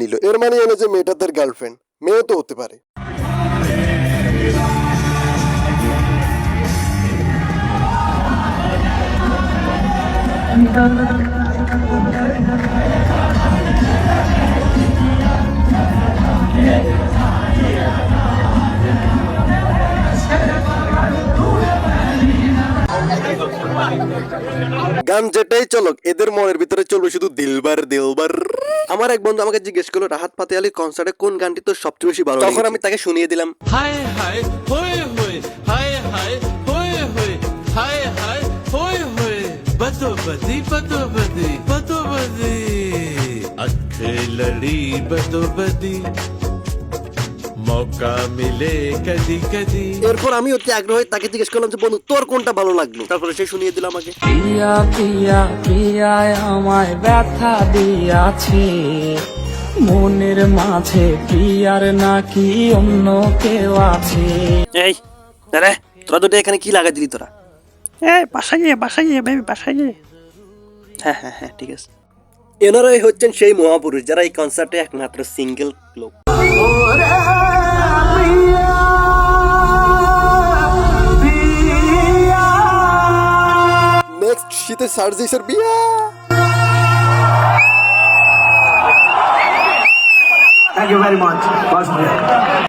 নিল। এর মানে এনে যে মেয়েটা তার গার্লফ্রেন্ড মেয়েও তো হতে পারে। গান যেটাই চলক এদের মনের ভিতরে চলবে শুধু দিলবার দিলবার আমার এক বন্ধু আমাকে জিজ্ঞেস করলো রাহাত ফাতে আলীর কনসার্টে কোন গানটি তোর সবচেয়ে বেশি ভালো তখন আমি তাকে শুনিয়ে দিলাম হায় হায় হোয়ে হোয়ে হায় হায় হোয়ে হোয়ে হায় হায় হোয়ে হোয়ে बतो बदी बतो बदी बतो बदी अख लड़ी बतो बदी মক্কা মিলে কদি কদি এরপর আমি অতি আগ্রহে তাকে জিজ্ঞেস করলাম যে বন্ধু তোর কোনটা ভালো লাগল? তারপরে সে শুনিয়ে দিল আমাকে। প্রিয়া প্রিয়া প্রিয়ায় আমায় ব্যথা দিয়াছে। মনের মাঝে প্রিয়ার নাকি অন্য কেউ আছে? এই রে তোরা দুটো এখানে কি লাগাই দিলি তোরা? এই বাসায় গিয়ে বাসায় গিয়ে বেবি বাসায় হ্যাঁ হ্যাঁ হ্যাঁ ঠিক আছে। এনারাই হচ্ছেন সেই মহাপুরুষ যারা এই কনসার্টে একমাত্র সিঙ্গেল লোক। jest świetne ze Serbia! Thank you very much.